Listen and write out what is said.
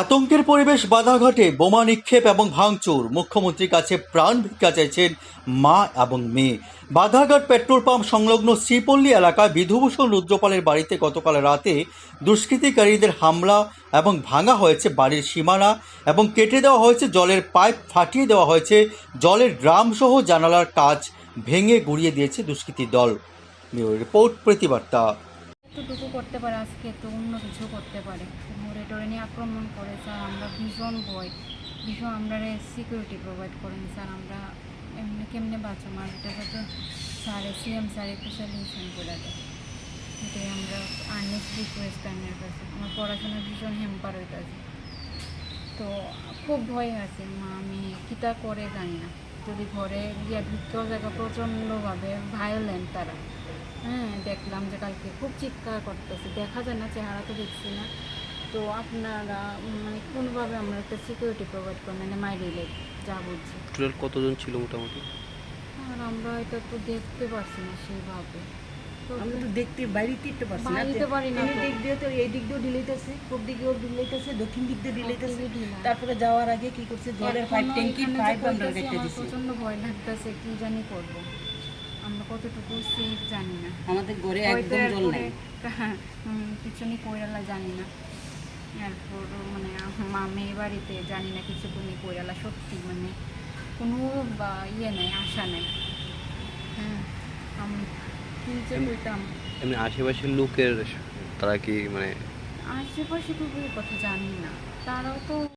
আতঙ্কের পরিবেশ বাধাঘাটে, বোমা নিক্ষেপ এবং ভাঙচুর। মুখ্যমন্ত্রীর কাছে প্রাণ ভিক্ষা চাইছেন মা এবং মেয়ে। বাধাঘাট পেট্রোল পাম্প সংলগ্ন শ্রীপল্লী এলাকায় বিধুভূষণ রুদ্রপালের বাড়িতে গতকাল রাতে দুষ্কৃতিকারীদের হামলা এবং ভাঙা হয়েছে বাড়ির সীমানা এবং কেটে দেওয়া হয়েছে জলের পাইপ, ফাটিয়ে দেওয়া হয়েছে জলের ড্রাম সহ জানালার কাজ ভেঙে গুড়িয়ে দিয়েছে দুষ্কৃতী দল। রিপোর্ট প্রতিবার্তা করতে পারে আজকে তো অন্য কিছু করতে পারে। টোরে নিয়ে আক্রমণ করে, স্যার, আমরা ভীষণ ভয়। ভীষণ আমরা সিকিউরিটি প্রোভাইড করেন, স্যার, আমরা এমনি কেমনে বাঁচো আর এটা হয়তো স্যার সিএম স্যার একটু সলিউশন করে দেয়। এটাই আমরা আর্নেস্ট রিকোয়েস্ট আর্নের কাছে। আমার পড়াশোনা ভীষণ হ্যাম্পার হইতেছে তো খুব ভয় আছে, মা, আমি কিতা করে জানি না। যদি ঘরে গিয়া ঢুকতেও জায়গা প্রচণ্ডভাবে ভায়োলেন্ট তারা হ্যাঁ দেখলাম যে কালকে খুব চিৎকার করতেছে। দেখা যায় না, চেহারা তো দেখছি না। তো আপনারা মানে কোনোভাবে আমরা একটা সিকিউরিটি প্রোভাইড করেন মানে মাই রিলেট যা বুঝছি টোটাল কতজন ছিল মোটামুটি? আর আমরা এটা তো দেখতে পারছি না সেইভাবে। আমরা তো দেখতে বাইরে টিপতে পারছি না। পারি না এই তো। দিক দিয়ে তো এই দিক ঢিলাইতেছে ঢিলাইতেছে দক্ষিণ দিক দিয়ে ঢিলাইতেছে দিকে তারপরে যাওয়ার আগে কি করছে? জলের পাইপ ট্যাঙ্কি পাইপ আমরা দিছি। প্রচণ্ড ভয় লাগতেছে কি জানি করব? আমরা কতটুকু সেফ জানি না। আমাদের ঘরে একদম জল নাই। এরপরে কিছু নি কইরালা জানি না। এরপর মানে মা মেয়ে বাড়িতে জানি না কিছু কোনি কইরালা সত্যি মানে কোনো বা ইয়ে নাই আশা নাই। হ্যাঁ আমি কি যে কইতাম? এমনি আশেপাশের লোকের তারা কি মানে আশেপাশে তো কথা জানি না। তারাও তো